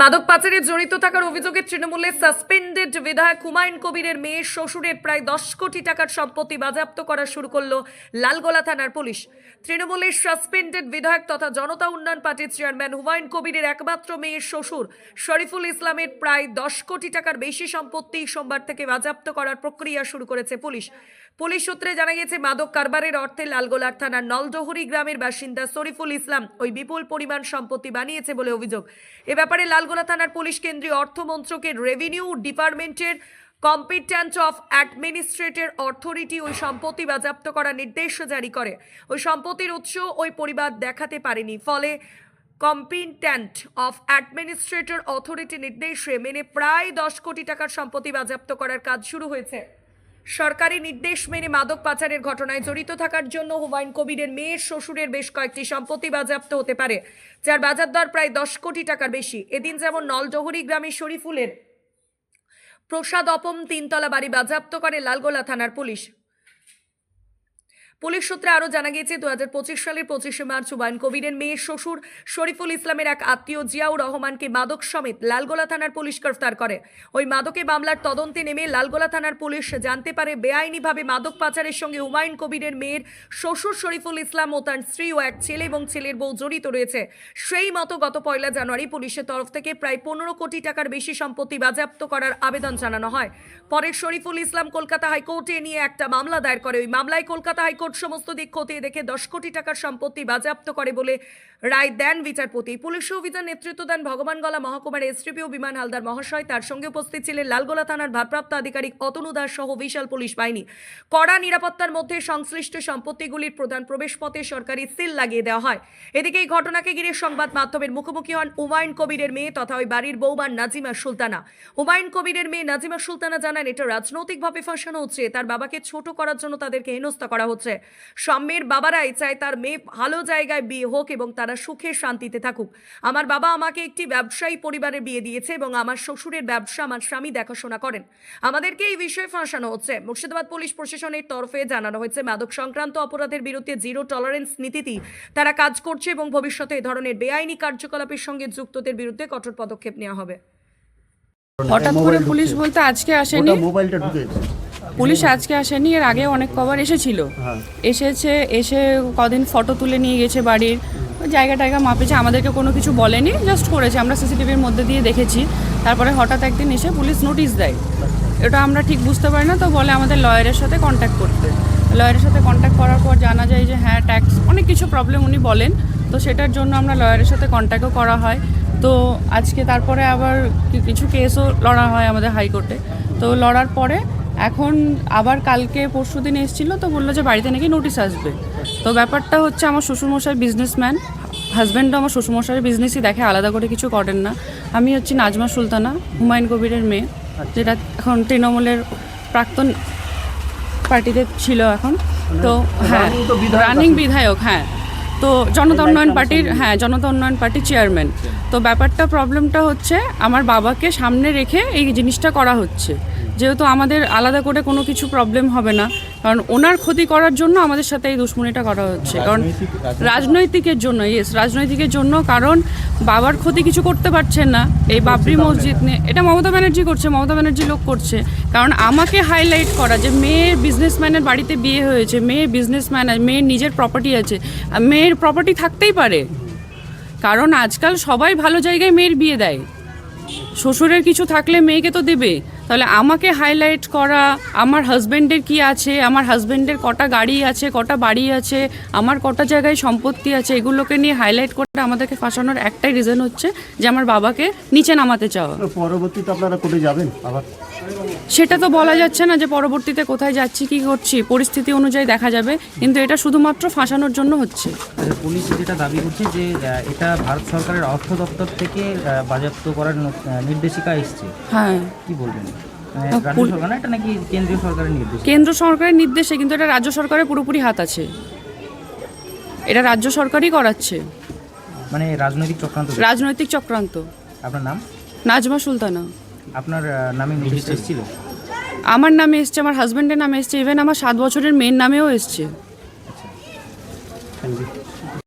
মাদক পাচারে জড়িত থাকার অভিযোগে তৃণমূলের সাসপেন্ডেড বিধায়ক হুমায়ুন কবিরের মেয়ের শ্বশুরের প্রায় দশ কোটি টাকার সম্পত্তি বাজেয়াপ্ত করা শুরু করল লালগোলা থানার পুলিশ। তৃণমূলের সাসপেন্ডেড বিধায়ক তথা জনতা উন্নয়ন পার্টির চেয়ারম্যান হুমায়ুন কবিরের একমাত্র মেয়ের শ্বশুর শরীফুল ইসলামের প্রায় দশ কোটি টাকার বেশি সম্পত্তি সোমবার থেকে বাজেয়াপ্ত করার প্রক্রিয়া শুরু করেছে পুলিশ। পুলিশ সূত্রে জানা গেছে, মাদক কারবারের অর্থে লালগোলার থানার নলডহরি গ্রামের বাসিন্দা শরীফুল ইসলাম ওই বিপুল পরিমাণ সম্পত্তি বানিয়েছে বলে অভিযোগ। এ ব্যাপারে লালগোলা থানার পুলিশ কেন্দ্রীয় অর্থ মন্ত্রকের রেভিনিউ ডিপার্টমেন্টের কম্পিটেন্ট অফ অ্যাডমিনিস্ট্রেটর অথরিটি ওই সম্পত্তি বাজেয়াপ্ত করার নির্দেশ জারি করে। ওই সম্পত্তির উৎস ওই পরিবার দেখাতে পারেনি, ফলে কম্পিটেন্ট অফ অ্যাডমিনিস্ট্রেটর অথরিটি নির্দেশে মেনে প্রায় দশ কোটি টাকার সম্পত্তি বাজেয়াপ্ত করার কাজ শুরু হয়েছে। সরকারি নির্দেশ মেনে মাদক পাচারের ঘটনায় জড়িত থাকার জন্য হুমায়ুন কবিরের মেয়ের শ্বশুরের বেশ কয়েকটি সম্পত্তি বাজেয়াপ্ত হতে পারে, যার বাজার দর প্রায় দশ কোটি টাকার বেশি। এদিন যেমন নলজহরি গ্রামের শরীফুলের প্রসাদ অপম তিনতলা বাড়ি বাজেয়াপ্ত করে লালগোলা থানার পুলিশ। পুলিশ সূত্রে আরও জানা গিয়েছে দু হাজার পঁচিশ সালের পঁচিশে মার্চ হুমায়ুন কবিরের মেয়ে শ্বশুর শরীফুল ইসলামের এক আত্মীয় জিয়াউর রহমানকে মাদক সমেত লালগোলা থানার পুলিশ গ্রেফতার করে। ওই মাদকে মামলার তদন্তে নেমে লালগোলা থানার পুলিশ জানতে পারে, বেআইনিভাবে মাদক পাচারের সঙ্গে হুমায়ুন কবিরের মেয়ের শ্বশুর শরীফুল ইসলাম ও তার স্ত্রী ও এক ছেলে এবং ছেলের বউ জড়িত রয়েছে। সেই মতো গত পয়লা জানুয়ারি পুলিশের তরফ থেকে প্রায় পনেরো কোটি টাকার বেশি সম্পত্তি বাজেয়াপ্ত করার আবেদন জানানো হয়। পরে শরীফুল ইসলাম কলকাতা হাইকোর্টে নিয়ে একটা মামলা দায়ের করে। ওই মামলায় কলকাতা হাইকোর্ট সমস্ত দিক খতিয়ে দেখে দশ কোটি টাকার সম্পত্তি বাজেয়াপ্ত করে বলে রায় দেন বিচারপতি। পুলিশ অভিযান নেতৃত্ব দেন ভগবানগলা মহকুমার এসডিপিও বিমান হালদার মহাশয়। তার সঙ্গে উপস্থিত ছিলেন লালগোলা থানার ভারপ্রাপ্ত আধিকারিক অতনু দাস সহ বিশাল পুলিশ বাহিনী। কড়া নিরাপত্তার মধ্যে সংশ্লিষ্ট সম্পত্তিগুলির প্রধান প্রবেশপথে সরকারি সিল লাগিয়ে দেওয়া হয়। এদিকে এই ঘটনাকে ঘিরে সংবাদ মাধ্যমের মুখোমুখি হন হুমায়ুন কবিরের মেয়ে তথা ওই বাড়ির বৌমা নাজিমা সুলতানা। হুমায়ুন কবিরের মেয়ে নাজিমা সুলতানা জানান, এটা রাজনৈতিকভাবে ফাঁসানো হচ্ছে। তার বাবাকে ছোট করার জন্য তাদেরকে হেনস্থা করা হচ্ছে। সম্মের বাবারাই চায় তার মেয়ে ভালো জায়গায় বিয়ে হোক এবং তারা সুখে শান্তিতে থাকুক। আমার বাবা আমাকে একটি ব্যবসায়ী পরিবারে বিয়ে দিয়েছে এবং আমার শ্বশুরের ব্যবসা আমার স্বামী দেখাশোনা করেন। আমাদেরকে এই বিষয়ে ফাঁসানো হচ্ছে। মুর্শিদাবাদ পুলিশ প্রশাসনের তরফে জানানো হয়েছে মাদক সংক্রান্ত অপরাধের বিরুদ্ধে জিরো টলারেন্স নীতিতেই তারা কাজ করছে এবং ভবিষ্যতে এ ধরনের বেআইনি কার্যকলাপের সঙ্গে যুক্তদের বিরুদ্ধে কঠোর পদক্ষেপ নেওয়া হবে। হঠাৎ করে পুলিশ বলতে আজকে আসেনি? ওটা মোবাইলটা ঢুকেছে। পুলিশ আজকে আসেনি এর আগে অনেক কবার এসেছিল। হ্যাঁ। এসেছে এসে কদিন ফটো তুলে নিয়ে গেছে বাড়ির। জায়গা টায়গা মাপেছে আমাদেরকে কোনো কিছু বলেনি জাস্ট করেছে। আমরা সিসিটিভির মধ্যে দিয়ে দেখেছি। তারপরে হঠাৎ একদিন এসে পুলিশ নোটিশ দেয়। এটা আমরা ঠিক বুঝতে পারি না তো বলে আমাদের লয়ারের সাথে কন্ট্যাক্ট করতে। লয়ারের সাথে কন্ট্যাক্ট করার পর জানা যায় যে হ্যাঁ ট্যাক্স অনেক কিছু প্রবলেম উনি বলেন। তো সেটার জন্য আমরা লয়ারের সাথে কন্ট্যাক্টও করা হয়। তো আজকে তারপরে আবার কিছু কেসও লড়া হয় আমাদের হাইকোর্টে তো লড়ার পরে এখন আবার কালকে পরশু দিন এসেছিল তো বলল যে বাড়িতে নাকি নোটিশ আসবে। তো ব্যাপারটা হচ্ছে আমার শ্বশুরমশাই বিজনেসম্যান হাজব্যান্ডও আমার শ্বশুরমশাইয়ের বিজনেসই দেখে আলাদা করে কিছু করেন না। আমি হচ্ছি নাজমা সুলতানা হুমায়ুন কবিরের মেয়ে যেটা এখন তৃণমূলের প্রাক্তন পার্টিতে ছিল এখন। তো হ্যাঁ তো রানিং বিধায়ক হ্যাঁ। তো জনতা উন্নয়ন পার্টির হ্যাঁ জনতা উন্নয়ন পার্টির চেয়ারম্যান তো ব্যাপারটা প্রবলেমটা হচ্ছে আমার বাবাকে সামনে রেখে এই জিনিসটা করা হচ্ছে। যেহেতু আমাদের আলাদা করে কোনো কিছু প্রবলেম হবে না কারণ ওনার ক্ষতি করার জন্য আমাদের সাথে এই দুশ্মনীটা করা হচ্ছে। কারণ রাজনৈতিকের জন্য ইয়েস রাজনৈতিকের জন্য কারণ বাবার ক্ষতি কিছু করতে পারছেন না। এই বাবরি মসজিদ নিয়ে এটা মমতা ব্যানার্জি করছে মমতা ব্যানার্জি লোক করছে। কারণ আমাকে হাইলাইট করা যে মেয়ের বিজনেসম্যানের বাড়িতে বিয়ে হয়েছে মেয়ের বিজনেসম্যান মেয়ের নিজের প্রপার্টি আছে। আর মেয়ের প্রপার্টি থাকতেই পারে। কারণ আজকাল সবাই ভালো জায়গায় মেয়ের বিয়ে দেয়। শ্বশুরের কিছু থাকলে মেয়েকে তো দেবে। তাহলে আমাকে হাইলাইট করা, আমার হাজব্যান্ডের কি আছে, আমার হাজব্যান্ডের কটা গাড়ি আছে, কটা বাড়ি আছে, আমার কটা জায়গায় সম্পত্তি আছে, এগুলোকে নিয়ে হাইলাইট করে আমাদেরকে ফাঁসানোর একটাই রিজন হচ্ছে যে আমার বাবাকে নিচে নামাতে চাওয়া। পরবর্তীতে আপনারা কোর্টে যাবেন আবার? সেটা তো বলা যাচ্ছে না যে পরবর্তীতে কোথায় যাচ্ছি কি করছি পরিস্থিতি অনুযায়ী দেখা যাবে কিন্তু এটা শুধুমাত্র ফাঁসানোর জন্য হচ্ছে। আচ্ছা, পুলিশ যেটা দাবি করছে যে এটা ভারত সরকারের অর্থ দপ্তর থেকে বাজেয়াপ্ত করার নির্দেশিকা এসছে। হ্যাঁ। কি বলবেন? মানে কেন্দ্র সরকারের নির্দেশে কিন্তু এটা রাজ্য সরকারের পুরোপুরি হাত আছে। এটা রাজ্য সরকারই করাচ্ছে। মানে রাজনৈতিক চক্রান্ত রাজনৈতিক চক্রান্ত। আপনার নাম? নাজমা সুলতানা। আপনার নামে নোটিশ এসেছিল? আমার নামে এসছে আমার হাজব্যান্ডের নামে এসছে ইভেন আমার সাত বছরের মেয়ের নামেও এসছে। Thank you